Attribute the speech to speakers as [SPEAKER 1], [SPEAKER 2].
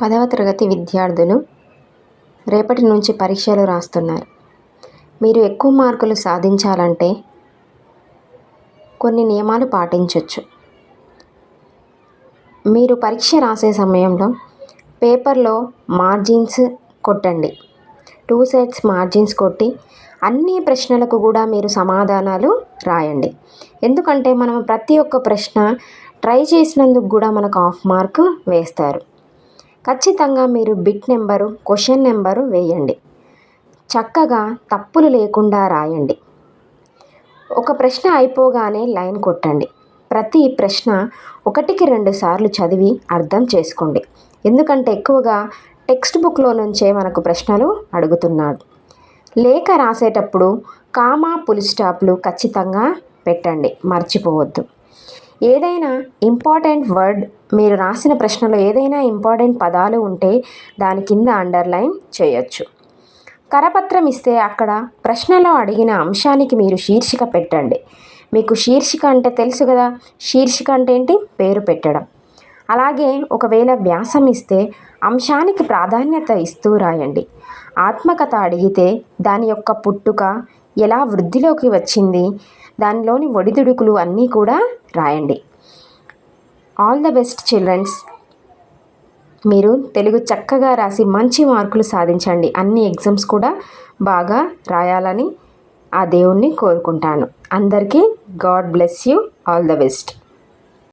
[SPEAKER 1] పదవ తరగతి విద్యార్థులు రేపటి నుంచి పరీక్షలు రాస్తున్నారు. మీరు ఎక్కువ మార్కులు సాధించాలంటే కొన్ని నియమాలు పాటించవచ్చు మీరు పరీక్ష రాసే సమయంలో పేపర్లో మార్జిన్స్ కొట్టండి. టూ సైడ్స్ మార్జిన్స్ కొట్టి అన్ని ప్రశ్నలకు కూడా మీరు సమాధానాలు రాయండి. ఎందుకంటే మనం ప్రతి ఒక్క ప్రశ్న ట్రై చేసినందుకు కూడా మనకు హాఫ్ మార్క్ వేస్తారు. ఖచ్చితంగా మీరు బిట్ నెంబరు క్వశ్చన్ నెంబరు వేయండి. చక్కగా తప్పులు లేకుండా రాయండి. ఒక ప్రశ్న అయిపోగానే లైన్ కొట్టండి. ప్రతి ప్రశ్న ఒకటికి రెండు సార్లు చదివి అర్థం చేసుకోండి. ఎందుకంటే ఎక్కువగా టెక్స్ట్ బుక్లో నుంచే మనకు ప్రశ్నలు అడుగుతున్నాడు. లేఖ రాసేటప్పుడు కామా పులి స్టాప్లు ఖచ్చితంగా పెట్టండి. మర్చిపోవద్దు. ఏదైనా ఇంపార్టెంట్ వర్డ్ మీరు రాసిన ప్రశ్నలో ఏదైనా ఇంపార్టెంట్ పదాలు ఉంటే దాని కింద అండర్లైన్ చేయొచ్చు. కరపత్రం ఇస్తే అక్కడ ప్రశ్నలో అడిగిన అంశానికి మీరు శీర్షిక పెట్టండి. మీకు శీర్షిక అంటే తెలుసు కదా శీర్షిక అంటే ఏంటి? పేరు పెట్టడం. అలాగే ఒకవేళ వ్యాసం ఇస్తే అంశానికి ప్రాధాన్యత ఇస్తూ రాయండి. ఆత్మకథ అడిగితే దాని యొక్క పుట్టుక ఎలా వృద్ధిలోకి వచ్చింది దానిలోని ఒడిదుడుకులు అన్నీ కూడా రాయండి. ఆల్ ద బెస్ట్ చిల్డ్రన్స్ మీరు తెలుగు చక్కగా రాసి మంచి మార్కులు సాధించండి. అన్ని ఎగ్జామ్స్ కూడా బాగా రాయాలని ఆ దేవుణ్ణి కోరుకుంటాను. అందరికీ God bless you all the best